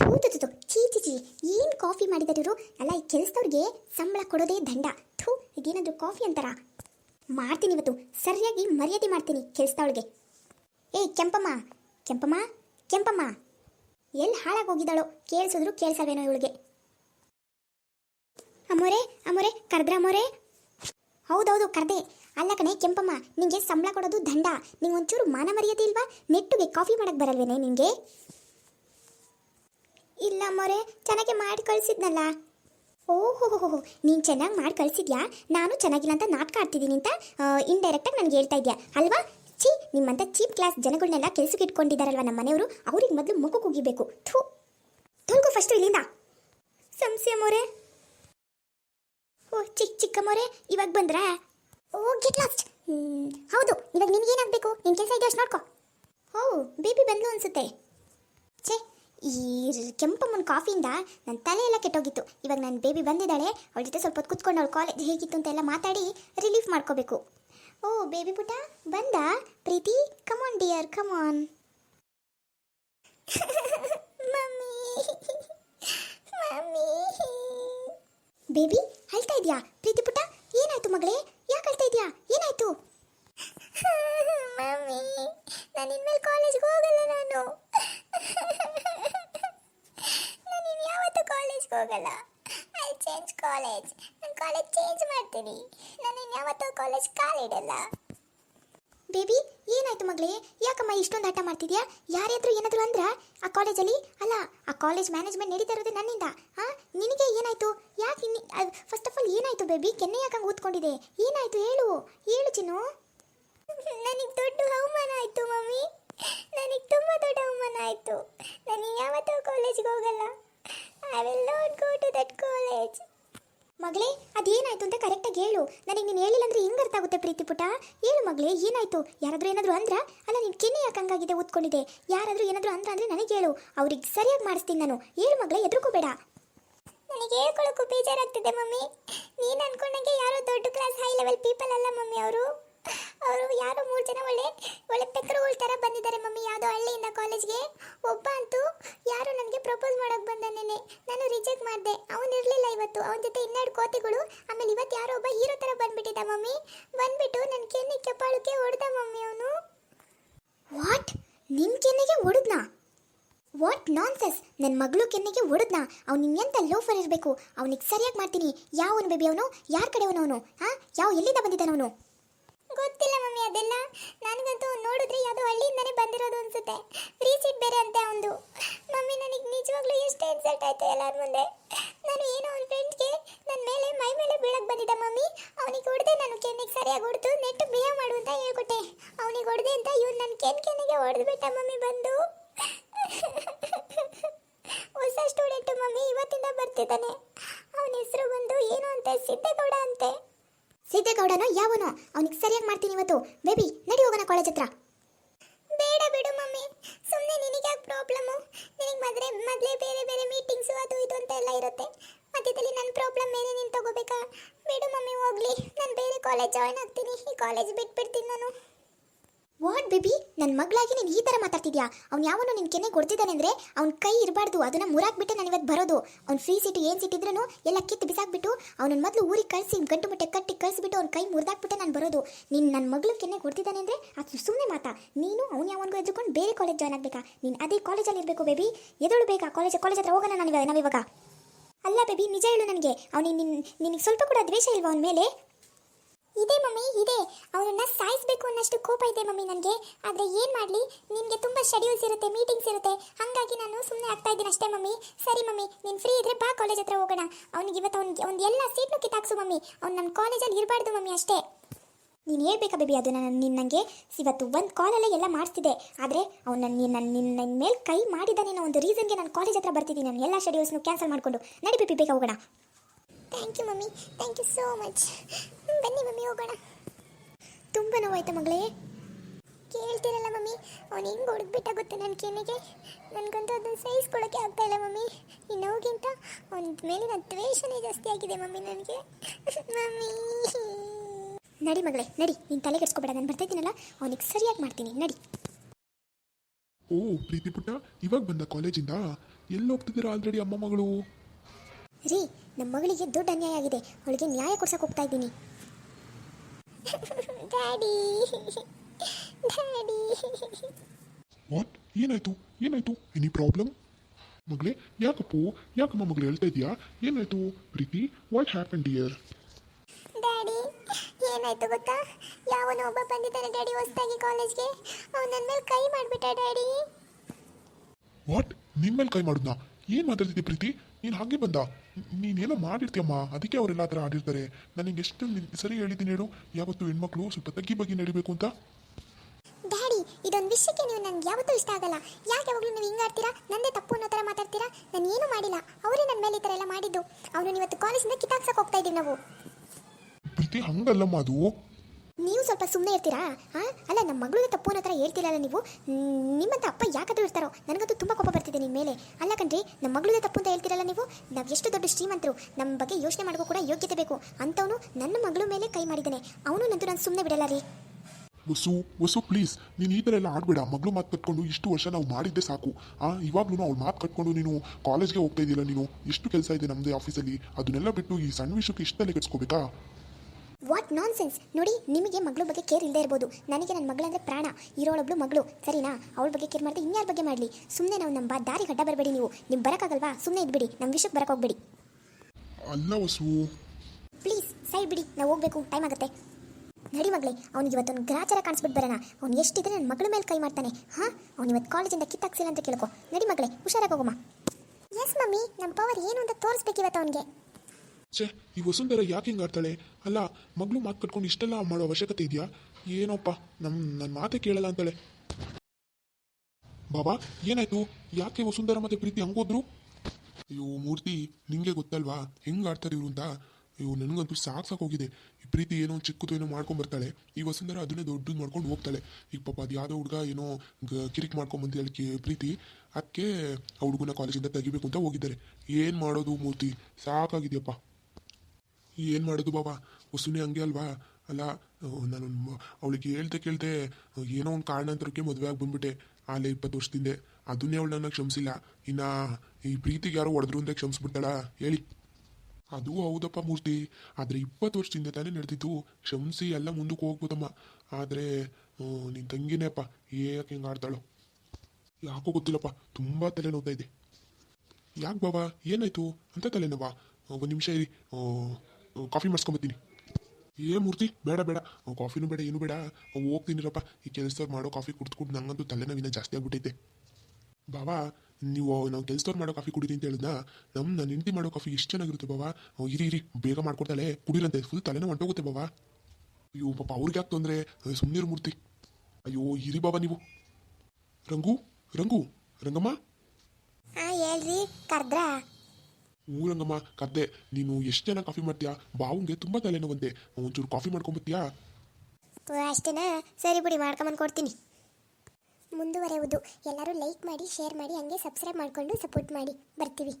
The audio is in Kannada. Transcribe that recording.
ಥೂ ಚೀ, ಚಿ ಚಿ. ಏನು ಕಾಫಿ ಮಾಡಿದಾರೆ ಇವರು ಅಲ್ಲ, ಈ ಕೆಲಸದವ್ರಿಗೆ ಸಂಬಳ ಕೊಡೋದೇ ದಂಡ. ಥೂ, ಇದೇನಾದರೂ ಕಾಫಿ ಅಂತಾರ? ಮಾಡ್ತೀನಿ ಇವತ್ತು. ಸರಿಯಾಗಿ ಮರ್ಯಾದೆ ಮಾಡ್ತೀನಿ ಕೆಲಸದವಳಿಗೆ ಏಯ್ ಕೆಂಪಮ್ಮ. ಕೆಂಪಮ್ಮ? ಕೆಂಪಮ್ಮ. ಎಲ್ಲಿ ಹಾಳಾಗೋಗಿದ್ದಾಳೋ? ಕೇಳಿಸಿದ್ರು ಕೇಳಿಸಲ್ವೇನೋ ಇವಳಿಗೆ. ಅಮ್ಮೋರೆ ಅಮ್ಮೋರೆ ಕರೆದ್ರ ಅಮ್ಮೋರೆ ಹೌದೌದು, ಕರೆದೆ. ಅಲ್ಲ ಕಣೆ, ಕೆಂಪಮ್ಮ, ನಿಂಗೆ ಸಂಬಳ ಕೊಡೋದು ದಂಡ. ನಿಂಗೆ ಒಂಚೂರು ಮಾನ ಮರ್ಯಾದೆ ಇಲ್ವಾ? ನೆಟ್ಟುಗೆ ಕಾಫಿ ಮಾಡಕ್ಕೆ ಬರಲ್ವೇನೆ ನಿಂಗೆ? ಇಲ್ಲ ಮೊರೆ, ಚೆನ್ನಾಗಿ ಮಾಡಿ ಕಳಿಸಿದ್ನಲ್ಲ. ಓಹೋ ನೀನು ಚೆನ್ನಾಗಿ ಮಾಡಿ ಕಳಿಸಿದ್ಯಾ? ನಾನು ಚೆನ್ನಾಗಿಲ್ಲ ಅಂತ ನಾಟಕ ಆಡ್ತಿದ್ದೀನಿ ಅಂತ ಇಂಡೈರೆಕ್ಟಾಗಿ ನನಗೆ ಹೇಳ್ತಾ ಇದೆಯಾ? ಅಲ್ವಾ? ಛೀ ನಿಮ್ಮಂಥ ಚೀಪ್ ಕ್ಲಾಸ್ ಜನಗಳನ್ನೆಲ್ಲ ಕೆಲಸಕ್ಕೆ ಇಟ್ಕೊಂಡಿದ್ದಾರಲ್ವ ನಮ್ಮ ಮನೆಯವರು ಅವ್ರಿಗೆ ಮೊದಲು ಮುಖ ಕುಗಿಬೇಕು. ಥೂ. ತೊಲ್ಗು ಫಸ್ಟು ಇಲ್ಲಿಂದ. ಸಂಸೆ ಮೋರೆ. ಓ ಚಿಕ್ಕ ಮೋರೆ, ಇವಾಗ ಬಂದ್ರಾ? ಓ ಗೆಟ್ ಲಾಸ್ಟ್ ಹೌದು, ಇವಾಗ ನಿನ್ಗೇನಾಗಬೇಕು? ನಿನ್ನ ಕೆಲಸ ಇದೆ ಅಷ್ಟು ನೋಡ್ಕೊ. ಓ ಬೇಬಿ ಬಂದು ಅನ್ಸುತ್ತೆ. ಈ ಕೆಂಪಮ್ಮನ ಕಾಫಿಯಿಂದ ನನ್ನ ತಲೆ ಎಲ್ಲ ಕೆಟ್ಟೋಗಿತ್ತು. ಇವಾಗ ನನ್ನ ಬೇಬಿ ಬಂದಿದ್ದಾಳೆ, ಅವಳ ಜೊತೆ ಸ್ವಲ್ಪ ಹೊತ್ತು ಕುತ್ಕೊಂಡು ಅವಳು ಕಾಲೇಜ್ ಹೇಗಿತ್ತು ಅಂತ ಎಲ್ಲ ಮಾತಾಡಿ ರಿಲೀಫ್ ಮಾಡ್ಕೋಬೇಕು. ಓ ಬೇಬಿ ಪುಟ ಬಂದ? Preethi come on dear come on baby ಅಳ್ತಾ ಇದೆಯಾ? ಪ್ರೀತಿ ಪುಟ ಏನಾಯ್ತು ಮಗಳೇ? ಯಾಕೆ ಅಳ್ತಾ ಇದೆಯಾ? ಏನಾಯ್ತು? ಮಮ್ಮಿ, ನಾನು ಇನ್ಮೇಲೆ ಕಾಲೇಜ್ಗೆ ಹೋಗಲ್ಲ ನಾನು. ಕಾಲೇಜ್ಗೆ ಹೋಗಲ್ಲ. ಐ ಚೇಂಜ್ ಕಾಲೇಜ್ ನಾನು ಕಾಲೇಜ್ ಚೇಂಜ್ ಮಾಡ್ತೀನಿ. ನಾನು ಇನ್ಯಾವತ್ತೂ ಕಾಲೇಜ್ ಕಾಲಿಡಲ್ಲ ಬೇಬಿ ಏನಾಯ್ತು ಮಗಳೇ? ಯಾಕಮ್ಮ ಇಷ್ಟೊಂದು ಆಟ ಮಾಡ್ತಿದ್ಯಾ? ಯಾರಾದ್ರೂ ಏನಾದರೂ ಅಂದ್ರ? ಆ ಕಾಲೇಜಲ್ಲಿ ಅಲ್ಲ? ಆ ಕಾಲೇಜ್ ಮ್ಯಾನೇಜ್ಮೆಂಟ್ ನಡೀತಾ ಇರೋದು ನನ್ನಿಂದ. ಹಾ ನಿನಗೆ ಏನಾಯ್ತು? ಯಾಕೆ ಫಸ್ಟ್ ಆಫ್ ಆಲ್ ಏನಾಯ್ತು ಬೇಬಿ? ಕೆನ್ನೆ ಯಾಕಂಗೆ ಊದ್ಕೊಂಡಿದೆ? ಏನಾಯ್ತು ಹೇಳು. ಹೇಳು ಚಿನ್ನು. ನನಗೆ ದೊಡ್ಡ ಅವಮಾನ ಆಯ್ತು ಮಮ್ಮಿ. ನನಗೆ ತುಂಬ ದೊಡ್ಡ ಅವಮಾನ ಆಯ್ತು. ನಾನು ಯಾವತ್ತೂ ಕಾಲೇಜ್ಗೆ ಹೋಗಲ್ಲ. I will not go to that college ಮಗಳೇ, ಅದೇನಾಯ್ತು ಅಂತ ಕರೆಕ್ಟಾಗಿ ಹೇಳು. ನನಗೆ ನೀನು ಹೇಳಿಲ್ಲ ಅಂದ್ರೆ ಹೆಂಗೆ ಅರ್ಥ ಆಗುತ್ತೆ ಪ್ರೀತಿ ಪುಟ? ಹೇಳು ಮಗಳೇ, ಏನಾಯ್ತು? ಯಾರಾದರೂ ಏನಾದರೂ ಅಂದ್ರ? ಅಲ್ಲ, ನಿನ್ ಕೆನ್ನೆ ಯಾಕೆ ಹಂಗಾಗಿದೆ ಓದ್ಕೊಂಡಿದೆ ಯಾರಾದ್ರೂ ಏನಾದರೂ ಅಂದ್ರ ಅಂದ್ರೆ ನನಗೆ ಹೇಳು. ಅವ್ರಿಗೆ ಸರಿಯಾಗಿ ಮಾಡಿಸ್ತೀನಿ ನಾನು. ಹೇಳು ಮಗಳೇ ಎದ್ರುಕೋಬೇಡ ನನಗೆ ಹೇಳ್ಕೊಳ್ಳೋಕ್ಕೂ ಬೇಜಾರಾಗ್ತಿದೆ ಮಮ್ಮಿ. ನೀನು ಅನ್ಕೊಂಡಂಗೆ ಯಾರೋ ದೊಡ್ಡ ಕ್ಲಾಸ್ ಹೈ ಲೆವೆಲ್ ಪೀಪಲ್ ಅಲ್ಲ ಮಮ್ಮಿ ಅವರು. ಅವರು ಯಾರು ಮೂರು ಜನ ಒಳ್ಳೆ ಒಳ್ಳೆ ಪೆಕ್ಕರುಗಳ ಥರ ಬಂದಿದ್ದಾರೆ ಮಮ್ಮಿ, ಯಾವುದೋ ಹಳ್ಳಿಯಿಂದ ಕಾಲೇಜ್ಗೆ ಒಬ್ಬ ಅಂತೂ ಯಾರು ನನಗೆ ಪ್ರಪೋಸ್ ಮಾಡೋಕೆ ಬಂದ ನೆನೆ ನಾನು ರಿಜೆಕ್ಟ್ ಮಾಡಿದೆ. ಅವನು ಇರಲಿಲ್ಲ ಇವತ್ತು. ಅವನ ಜೊತೆ ಇನ್ನೆರಡು ಕೋತಿಗಳು, ಆಮೇಲೆ ಇವತ್ತು ಯಾರೋ ಒಬ್ಬ ಹೀರೋ ಥರ ಬಂದ್ಬಿಟ್ಟಿದ್ದ ಮಮ್ಮಿ. ಬಂದ್ಬಿಟ್ಟು ನನ್ನ ಕೆನ್ನೆ ಕೆಪ್ಪಾಳಕ್ಕೆ ಹೊಡೆದ ಮಮ್ಮಿ ಅವನು. ವಾಟ್ ನಿನ್ನ ಕೆನ್ನೆಗೆ ಹೊಡೆದ್ನಾ? ವಾಟ್ ನಾನ್ಸೆಸ್ ನನ್ನ ಮಗಳು ಕೆನ್ನೆಗೆ ಹೊಡೆದ್ನ? ಅವ್ನು ಎಂತ ಲೋಫರ್ ಇರಬೇಕು? ಅವನಿಗೆ ಸರಿಯಾಗಿ ಮಾಡ್ತೀನಿ. ಯಾವನು ಬೇಬಿ ಅವನು? ಯಾರ ಕಡೆ ಅವನು ಹಾಂ? ಯಾವ ಎಲ್ಲಿಂದ ಬಂದಿದ್ದಾನವನು? ಗೊತ್ತಿಲ್ಲ ಮಮ್ಮಿ ಅದೆಲ್ಲ. ನನಗಂತೂ ನೋಡಿದ್ರೆ ಯಾವುದೋ ಹಳ್ಳಿಯಿಂದನೇ ಬಂದಿರೋದು ಅನ್ಸುತ್ತೆ. ಫ್ರೀ ಸೀಟ್ ಬೇರೆ ಅಂತೆ ಅವನು ಮಮ್ಮಿ, ನನಗೆ ನಿಜವಾಗ್ಲೂ ಎಷ್ಟು ಇನ್ಸಲ್ಟ್ ಆಯ್ತು ಎಲ್ಲರ ಮುಂದೆ. ನಾನು ಏನೋ ಅವ್ನ ಫ್ರೆಂಡ್ಸ್ಗೆ ನನ್ನ ಮೇಲೆ, ಮೈ ಮೇಲೆ ಬೀಳಕ್ಕೆ ಬಂದಿದ್ದ ಮಮ್ಮಿ. ಅವನಿಗೆ ಹೊಡೆದೆ ನಾನು ಕೆನ್ನಿಗೆ ಸರಿಯಾಗಿ ಹೊಡೆದು ನೆಟ್ಟು ಬಿಹೇವ್ ಮಾಡು ಅಂತ ಹೇಳ್ಕೊಟ್ಟೆ. ಅವನಿಗೆ ಹೊಡೆದೆ ಅಂತ ಇವ್ನು ನನ್ನ ಕೆನ್ ಹೊಡೆದು ಬಿಟ್ಟ ಮಮ್ಮಿ ಬಂದು. ಹೊಸ ಸ್ಟೂಡೆಂಟ್ ಮಮ್ಮಿ, ಇವತ್ತಿಂದ ಬರ್ತಿದ್ದಾನೆ. ಅವನ ಹೆಸರು ಬಂದು ಏನು ಅಂತೆ ಸಿದ್ದೇಗೌಡ ಅಂತೆ. ಸಿದ್ದೇಗೌಡನೋ ಯಾವನೋ? ಅವನಿಗೆ ಸರಿಯಾಗಿ ಮಾಡ್ತೀನಿ ಇವತ್ತು. ಬೇಬಿ, ನಡಿ ಹೋಗೋಣ ಕಾಲೇಜ್ ಹತ್ರ. ಬೇಡ ಬಿಡು ಮಮ್ಮಿ. ಸುಮ್ಮನೆ ನಿನಗೆ ಯಾಕೆ ಪ್ರಾಬ್ಲಮ್ಮು ನಿನಗೆ ಮದ್ರೆ, ಮೊದಲೇ ಬೇರೆ ಬೇರೆ ಮೀಟಿಂಗ್ಸು ಅದು ಇದು ಅಂತ ಎಲ್ಲ ಇರುತ್ತೆ. ಮಧ್ಯದಲ್ಲಿ ನನ್ನ ಪ್ರಾಬ್ಲಮ್ ಮೇಲೆ ನೀನು ತಗೋಬೇಕಾ? ಬಿಡು ಮಮ್ಮಿ, ಹೋಗ್ಲಿ. ನಾನು ಬೇರೆ ಕಾಲೇಜ್ ಜಾಯ್ನ್ ಆಗ್ತೀನಿ. ಈ ಕಾಲೇಜ್ ನಾನು ವಾಟ್ ಬೇಬಿ? ನನ್ನ ಮಗಳಾಗಿ ನೀನು ಈ ಥರ ಮಾತಾಡ್ತಿದ್ಯಾ? ಅವ್ನು ಯಾವನು ನಿನ್ನ ಕೆನೆ ಕೊಡ್ತಿದ್ದಾನೆ ಅಂದರೆ ಅವ್ನ ಕೈ ಇರಬಾರ್ದು, ಅದನ್ನು ಮುರಾಕ್ಬಿಟ್ಟು ನಾನು ಇವತ್ತು ಬರೋದು. ಅವ್ನು ಫ್ರೀ ಸೀಟು ಏನು ಸಿಟ್ಟಿದ್ರೂ ಎಲ್ಲ ಕಿತ್ತು ಬಿಸಾಕ್ಬಿಟ್ಟು ಅವನನ್ನ ಮೊದಲು ಊರಿಗೆ ಕಳಿಸಿ ಗಂಟು ಮುಟ್ಟೆ ಕಟ್ಟಿ ಕಳಿಸ್ಬಿಟ್ಟು ಅವ್ನ ಕೈ ಮುರಿದಾಕ್ಬಿಟ್ಟೆ ನಾನು ಬರೋದು. ನೀನು ನನ್ನ ಮಗಳು ಕೆನೆ ಕೊಡ್ತಿದ್ದಾನೆ ಅಂದರೆ ಅದು ಸುಮ್ಮನೆ ಮಾತಾ. ನೀನು ಅವ್ನು ಯಾವನಿಗೂ ಎದ್ದುಕೊಂಡು ಬೇರೆ ಕಾಲೇಜ್ ಜಾಯ್ನ್ ಆಗಬೇಕಾ? ನೀನು ಅದೇ ಕಾಲೇಜಲ್ಲಿ ಇರಬೇಕು ಬೇಬಿ. ಎದಳು ಬೇಕಾ ಕಾಲೇಜ್ ಕಾಲೇಜ್ ಹತ್ರ ಹೋಗೋಣ ನಾನು ನಾವಿವಾಗ. ಅಲ್ಲ ಬೇಬಿ, ನಿಜ ಹೇಳು ನನಗೆ. ಅವನಿಗೆ ನಿನ್ನ ನಿನಗೆ ಸ್ವಲ್ಪ ಕೂಡ ದ್ವೇಷ ಇಲ್ವಾ ಅವನ ಮೇಲೆ? ಇದೆ ಮಮ್ಮಿ, ಇದೆ. ಅವನನ್ನ ಸಾಯಿಸಬೇಕು ಅನ್ನಷ್ಟು ಕೋಪ ಇದೆ ಮಮ್ಮಿ ನನಗೆ. ಆದರೆ ಏನು ಮಾಡಲಿ? ನಿಮಗೆ ತುಂಬ ಶೆಡ್ಯೂಲ್ಸ್ ಇರುತ್ತೆ ಮೀಟಿಂಗ್ಸ್ ಇರುತ್ತೆ. ಹಾಗಾಗಿ ನಾನು ಸುಮ್ಮನೆ ಆಗ್ತಾ ಇದ್ದೀನಿ ಅಷ್ಟೇ ಮಮ್ಮಿ. ಸರಿ ಮಮ್ಮಿ, ನೀನು ಫ್ರೀ ಇದ್ರೆ ಬಾ ಕಾಲೇಜ್ ಹತ್ರ ಹೋಗೋಣ. ಅವ್ನಿಗೆ ಇವತ್ತು ಅವ್ನಿಗೆ ಒಂದು ಎಲ್ಲ ಸೀಟ್ನು ಕಿತ್ತಾಕ್ಸು ಮಮ್ಮಿ. ಅವ್ನು ನನ್ನ ಕಾಲೇಜಲ್ಲಿ ಇರಬಾರ್ದು ಮಮ್ಮಿ ಅಷ್ಟೇ. ನೀನು ಹೇಳ್ಬೇಕಾ ಬೇಬಿ ಅದು? ನಾನು ನಿನ್ನ ನನಗೆ ಇವತ್ತು ಒಂದು ಕಾಲಲ್ಲೇ ಎಲ್ಲ ಮಾಡ್ತಿದ್ದೆ. ಆದರೆ ಅವ್ನು ನನ್ನ ನಿನ್ನ ನಿನ್ನ ಮೇಲೆ ಕೈ ಮಾಡಿದ್ದಾನೆ ಒಂದು ರೀಸನ್ಗೆ ನಾನು ಕಾಲೇಜ್ ಹತ್ರ ಬರ್ತಿದ್ದೀನಿ. ನಾನು ಎಲ್ಲ ಶೆಡ್ಯೂಲ್ಸ್ನು ಕ್ಯಾನ್ಸಲ್ ಮಾಡಿಕೊಂಡು. ನಡಿ ಬೇಬಿ, ಬೇಗ ಹೋಗೋಣ. Thank you mummy. Thank you so much ಬನ್ನಿ ಮಮ್ಮಿ, ಹೋಗೋಣ. ತುಂಬ ನೋವಾಯ್ತಾ ಮಗಳೇ. ಕೇಳ್ತೀರಲ್ಲ ಮಮ್ಮಿ, ಅವ್ನು ಹೆಂಗೆ ಹೊಡೆದ್ಬಿಟ್ಟ ಗೊತ್ತೆ ನನ್ನ ಕೆನೆಗೆ ನನಗಂತೂ ಅದನ್ನು ಸಹಿಸ್ಕೊಳ್ಳೋಕ್ಕೆ ಆಗ್ತಾ ಇಲ್ಲ ಮಮ್ಮಿ. ಈ ನೋವಿಗಿಂತ ಅವನ ಮೇಲಿನ ದ್ವೇಷನೇ ಜಾಸ್ತಿ ಆಗಿದೆ ಮಮ್ಮಿ ನನಗೆ. ಮಮ್ಮಿ. ನಡಿ ಮಗಳೇ, ನಡಿ. ನೀನು ತಲೆ ಕೆಡ್ಸ್ಕೊಬೇಡ, ನಾನು ಬರ್ತಾಯಿದ್ದೀನಲ್ಲ ಅವನಿಗೆ ಸರಿಯಾಗಿ ಮಾಡ್ತೀನಿ. ನಡಿ. ಓ, ಪ್ರೀತಿ ಪುಟ್ಟ, ಇವಾಗ ಬಂದ ಕಾಲೇಜಿಂದ ಎಲ್ಲಿ ಹೋಗ್ತಿದ್ದೀರಾ ಆಲ್ರೆಡಿ ಅಮ್ಮ ಮಗಳು? ರೀ ನಮ್ಮ ಮಗಳಿಗೆ ದೊಡ್ಡ ಅನ್ಯಾಯ ಆಗಿದೆ. ಅವಳಿಗೆ ನ್ಯಾಯ ಕೊಡ್ಸಕ್ಕೆ ಹೋಗ್ತಾ ಇದ್ದೀನಿ. ಡ್ಯಾಡಿ. ಡ್ಯಾಡಿ. ವಾಟ್ ಏನಾಯ್ತು? ಏನಾಯ್ತು? ಎನಿ ಪ್ರಾಬ್ಲಮ್ ಮಗಳೇ ಯಾಕಪ್ಪು? ಯಾಕಮ್ಮ ಮಗಳು ಹೇಳ್ತಾ ಇದೀಯಾ? ಏನಾಯ್ತು? Preethi what happen dear daddy ಏನಾಯ್ತು ಗೊತ್ತಾ? ಯಾವನೋ ಒಬ್ಬ ಬಂದಿದ್ದಾನೆ ಡ್ಯಾಡಿ ಹೊಸದಾಗಿ ಕಾಲೇಜ್ಗೆ. ಅವನು ನನ್ನ ಮೇಲೆ ಕೈ ಮಾಡಿಬಿಟ್ಟ ಡ್ಯಾಡಿ. ವಾಟ್ ನಿಮ್ಮ ಮೇಲೆ ಕೈ ಮಾಡಿದ್ನಾ? ಏನು ಮಾತಾಡ್ತಿದ್ದೆ ಪ್ರೀತಿ? ನೀನು ಹಾಗೆ ಬಂದ? ನೀನೇನೋ ಮಾಡಿರ್ತೀಯಮ್ಮ ಅದಕ್ಕೆ ಅವರೆಲ್ಲ ಆ ಥರ ಆಡಿರ್ತಾರೆ. ನನಗೆ ಎಷ್ಟು ಸರಿ ಹೇಳಿದ್ದೀನಿ ಹೇಳು ಯಾವತ್ತು ಹೆಣ್ಮಕ್ಳು ಸ್ವಲ್ಪ ತಗ್ಗಿ ಬಗ್ಗೆ ನಡಿಬೇಕು ಅಂತ. ಡ್ಯಾಡಿ ಇದೊಂದು ವಿಷಯಕ್ಕೆ ನೀವು ನನಗೆ ಯಾವತ್ತೂ ಇಷ್ಟ ಆಗಲ್ಲ. ಯಾಕೆ ಯಾವಾಗಲೂ ನೀವು ಹಿಂಗೆ ಆಡ್ತೀರಾ? ನಂದೇ ತಪ್ಪು ಅನ್ನೋ ಥರ ಮಾತಾಡ್ತೀರಾ? ನಾನು ಏನು ಮಾಡಿಲ್ಲ. ಅವರೇ ನನ್ನ ಮೇಲೆ ಈ ಥರ ಎಲ್ಲ ಮಾಡಿದ್ದು. ಅವನು ಇವತ್ತು ಕಾಲೇಜಿಂದ ಕಿತ್ತಾಕ್ಸಕ್ಕೆ ಹೋಗ್ತಾ ಇದ್ದೀವಿ ನಾವು. ಪ್ರೀತಿ ಹಂಗಲ್ಲಮ್ಮ ಅದು. ಸ್ವಲ್ಪ ಸುಮ್ಮನೆ ಇರ್ತೀರಾ? ಹಾಂ ಅಲ್ಲ ನಮ್ಮ ಮಗಳು ತಪ್ಪು ಅನ್ನೋ ಥರ ಹೇಳ್ತಿರಲ್ಲ ನೀವು? ನಿಮ್ಮಂತ ಅಪ್ಪ ಯಾಕಾದರೂ ಇರ್ತಾರೋ? ನನಗಂತೂ ತುಂಬ ಕೋಪ ಬರ್ತಿದೆ ನಿಮ್ಮ ಮೇಲೆ. ಅಲ್ಲ ಕಣ್ರಿ ನಮ್ಮ ಮಗಳದೇ ತಪ್ಪು ಅಂತ ಹೇಳ್ತಿರಲ್ಲ ನೀವು? ನಾವು ಎಷ್ಟು ದೊಡ್ಡ ಶ್ರೀಮಂತರು ನಮ್ಮ ಬಗ್ಗೆ ಯೋಚನೆ ಮಾಡೋಕ್ಕೂ ಕೂಡ ಯೋಗ್ಯತೆ ಬೇಕು. ಅಂಥವನು ನನ್ನ ಮಗಳ ಮೇಲೆ ಕೈ ಮಾಡಿದ್ದಾನೆ. ಅವನು ನಂತೂ ನಾನು ಸುಮ್ಮನೆ ಬಿಡಲ್ಲ ರೀ. ವಸು ವಸು ಪ್ಲೀಸ್ ನೀನು ಈ ಥರ ಎಲ್ಲ ಆಡಬೇಡ ಮಗಳು ಮಾತು ಕಟ್ಕೊಂಡು ಇಷ್ಟು ವರ್ಷ ನಾವು ಮಾಡಿದ್ದೆ ಸಾಕು. ಆ, ಇವಾಗ್ಲೂ ಅವ್ಳು ಮಾತು ಕಟ್ಕೊಂಡು ನೀನು ಕಾಲೇಜ್ಗೆ ಹೋಗ್ತಾ ಇದೆಯಲ್ಲ ನೀನು? ಇಷ್ಟು ಕೆಲಸ ಇದೆ ನಮ್ಮದೇ ಆಫೀಸಲ್ಲಿ ಅದನ್ನೆಲ್ಲ ಬಿಟ್ಟು ಈ ಸಣ್ಣ ವಿಷಯಕ್ಕೆ ಇಷ್ಟಲ್ಲೇ ಕೆಡ್ಸ್ಕೋಬೇಕಾ ವಾಟ್ ನಾನ್ ಸೆನ್ಸ್ ನೋಡಿ ನಿಮಗೆ ಮಗಳ ಬಗ್ಗೆ ಕೇರ್ ಇಲ್ಲದೆ ಇರ್ಬೋದು. ನನಗೆ ನನ್ನ ಮಗಳಂದ್ರೆ ಪ್ರಾಣ. ಇರೋಳೊಬ್ಳು ಮಗಳು. ಸರಿನಾ? ಅವಳ ಬಗ್ಗೆ ಕೇರ್ ಮಾಡಿದ್ರೆ ಇನ್ಯಾರ ಬಗ್ಗೆ ಮಾಡಲಿ? ಸುಮ್ಮನೆ ನಾವು ನಮ್ಮ ದಾರಿ ಗಡ್ಡ ಬರಬೇಡಿ ನೀವು. ನೀವು ಬರೋಕ್ಕಾಗಲ್ವಾ? ಸುಮ್ಮನೆ ಇದ್ಬಿಡಿ. ನಮ್ಮ ವಿಷಯಕ್ಕೆ ಬರಕ್ಕೆ ಹೋಗ್ಬೇಡಿ. ಅಲ್ಲ ವಸು. ಪ್ಲೀಸ್ ಸೈಡ್ ಬಿಡಿ. ನಾವು ಹೋಗ್ಬೇಕು. ಟೈಮ್ ಆಗುತ್ತೆ. ನಡಿ ಮಗಳೇ. ಅವ್ನಿಗೆ ಇವತ್ತೊಂದು ಗ್ರಾಚಾರ ಕಾಣಿಸ್ಬಿಟ್ಟು ಬರೋಣ. ಅವ್ನು ಎಷ್ಟಿದ್ರೆ ನನ್ನ ಮಗಳ ಮೇಲೆ ಕೈ ಮಾಡ್ತಾನೆ. ಹಾಂ? ಅವ್ನು ಇವತ್ತು ಕಾಲೇಜಿಂದ ಕಿತ್ತಾಕ್ಸಿಲ್ಲ ಅಂತ ಕೇಳ್ಕೊ. ನಡಿ ಮಗಳೇ. ಹುಷಾರಾಗಿ ಹೋಗಮ್ಮ ಎಸ್ ಮಮ್ಮಿ. ನಮ್ಮ ಪವರ್ ಏನು ಅಂತ ತೋರಿಸ್ಬೇಕು ಇವತ್ತು ಅವನಿಗೆ. ಛೇ, ಈ ವಸುಂಧರ ಯಾಕೆ ಹಿಂಗೆ ಆಡ್ತಾಳೆ? ಅಲ್ಲ, ಮಗಳು ಮಾತು ಕಟ್ಕೊಂಡು ಇಷ್ಟೆಲ್ಲ ಮಾಡೋ ಅವಶ್ಯಕತೆ ಇದೆಯಾ? ಏನೋಪ್ಪ ನಮ್ಮ ನನ್ನ ಮಾತೇ ಕೇಳಲ್ಲ ಅಂತಾಳೆ. ಬಾಬಾ, ಏನಾಯ್ತು? ಯಾಕೆ ವಸುಂಧರ ಮತ್ತೆ ಪ್ರೀತಿ ಹಂಗೋದ್ರು ಅಯ್ಯೋ, ಮೂರ್ತಿ, ನಿಂಗೆ ಗೊತ್ತಲ್ವಾ? ಹೆಂಗ್ ಆಡ್ತಾರೆ ಇವ್ರು ಅಂತ? ಅಯ್ಯೋ, ನನಗಂತೂ ಸಾಕ್ ಸಾಕು ಹೋಗಿದೆ. ಈ ಪ್ರೀತಿ ಏನೋ ಚಿಕ್ಕದು ಏನೋ ಮಾಡ್ಕೊಂಡ್ ಬರ್ತಾಳೆ. ಈ ವಸುಂಧರ ಅದನ್ನೇ ದೊಡ್ಡದು ಮಾಡ್ಕೊಂಡು ಹೋಗ್ತಾಳೆ. ಈಗ ಪಾಪ ಅದು ಯಾವುದೋ ಹುಡುಗ ಏನೋ ಕಿರಿಕ್ ಮಾಡ್ಕೊಂಡ್ ಬಂದಿದ್ದಾಳೆ ಕಿ- ಪ್ರೀತಿ ಅದಕ್ಕೆ ಆ ಹುಡುಗನ ಕಾಲೇಜಿಂದ ತೆಗಿಬೇಕು ಅಂತ ಹೋಗಿದ್ದಾರೆ. ಏನು ಮಾಡೋದು ಮೂರ್ತಿ? ಸಾಕಾಗಿದೆಯಪ್ಪ. ಏನು ಮಾಡೋದು ಬಾಬಾ ವಸುನೇ ಹಂಗೆ ಅಲ್ವಾ? ಅಲ್ಲ ನಾನು ಅವಳಿಗೆ ಹೇಳ್ತೆ ಕೇಳ್ದೆ ಏನೋ ಒಂದು ಕಾರಣಾಂತರಕ್ಕೆ ಮದುವೆ ಆಗಿ ಬಂದ್ಬಿಟ್ಟೆ, ಆಲೆ ಇಪ್ಪತ್ತು ವರ್ಷದಿಂದ. ಅದನ್ನೇ ಅವಳು ನನ್ನ ಕ್ಷಮಿಸಿಲ್ಲ. ಇನ್ನ ಈ ಪ್ರೀತಿಗೆ ಯಾರೋ ಹೊಡೆದ್ರು ಅಂತ ಕ್ಷಮಿಸ್ಬಿಡ್ತಾಳ. ಹೇಳಿ. ಅದು ಹೌದಪ್ಪ ಮೂರ್ತಿ. ಆದರೆ ಇಪ್ಪತ್ತು ವರ್ಷದಿಂದ ತಾನೇ ನಡೆದಿತ್ತು ಕ್ಷಮಿಸಿ ಎಲ್ಲ ಮುಂದಕ್ಕೆ ಹೋಗ್ಬೋದಮ್ಮ. ಆದರೆ ನಿನ್ನ ತಂಗಿನೇಪ್ಪ ಯಾಕೆ ಹಿಂಗೆ ಆಡ್ತಾಳೋ. ಯಾಕೋ ಗೊತ್ತಿಲ್ಲಪ್ಪ, ತುಂಬ ತಲೆ ನೋಡ್ತಾ ಇದೆ. ಯಾಕೆ ಬಾಬಾ ಏನಾಯ್ತು? ಅಂತ ತಲೆನೋವಾ? ಒಂದು ನಿಮಿಷ ಇರಿ. ಕಾಫಿ ಮಾಡಿಸ್ಕೊಂಬತ್ತೀನಿ. ಏ ಮೂರ್ತಿ ಬೇಡ ಬೇಡ. ಕಾಫಿನೂ ಬೇಡ ಏನು ಬೇಡ. ಹೋಗ್ತೀನಿರಪ್ಪ. ಈ ಕೆಲಸದವ್ರು ಮಾಡೋ ಕಾಫಿ ಕುಡ್ದು ಕುಡ್ದು ನಂಗಂತೂ ತಲೆನೋವಿನ ಜಾಸ್ತಿ ಆಗ್ಬಿಟ್ಟೈತೆ ಬಾಬಾ ನೀವು ನಾವು ಕೆಲಸದವ್ರು ಮಾಡೋ ಕಾಫಿ ಕುಡೀರಿ ಅಂತ ಹೇಳಿದ್ನ? ನಮ್ಮ ನನ್ನ ಹೆಂಡತಿ ಮಾಡೋ ಕಾಫಿ ಎಷ್ಟು ಚೆನ್ನಾಗಿರುತ್ತೆ ಅಹ್, ಇರಿ ಇರಿ ಬೇಗ ಮಾಡ್ಕೊಡ್ತಾಳೆ. ಕುಡೀರಂತೆ ಫುಲ್ ತಲೆನೋ ಹೊಂಟೋಗುತ್ತೆ ಬಾಬಾ ಅಯ್ಯೋ ಪಾಪ ಅವ್ರಿಗೆ ಯಾಕೆ ತೊಂದರೆ? ಸುಮ್ಮನಿರು ಮೂರ್ತಿ. ಅಯ್ಯೋ ಇರಿ ಬಾಬಾ ನೀವು. ರಂಗು ರಂಗು ರಂಗಮ್ಮ. ಹೇಳ್ರಿ ಕರ್ದ್ರಾ. ಕತ್ತೆ ಕದ್ದೆ ನೀನು ಎಷ್ಟು ಜನ ಕಾಫಿ ಮಾಡ್ತೀಯಾ? ಬಾವುಂಗೆ ತುಂಬ ತಲೆನೋವಂತೆ. ಒಂಚೂರು ಕಾಫಿ ಮಾಡ್ಕೊಂಬತ್ತೀಯಾ ಅಷ್ಟೇನಾ? ಸರಿ ಬಿಡಿ, ಮಾಡ್ಕೊಂಬಂದು ಕೊಡ್ತೀನಿ. ಮುಂದುವರೆಯುವುದು. ಎಲ್ಲರೂ ಲೈಕ್ ಮಾಡಿ ಶೇರ್ ಮಾಡಿ, ಹಂಗೆ ಸಬ್ಸ್ಕ್ರೈಬ್ ಮಾಡಿಕೊಂಡು ಸಪೋರ್ಟ್ ಮಾಡಿ. ಬರ್ತೀವಿ.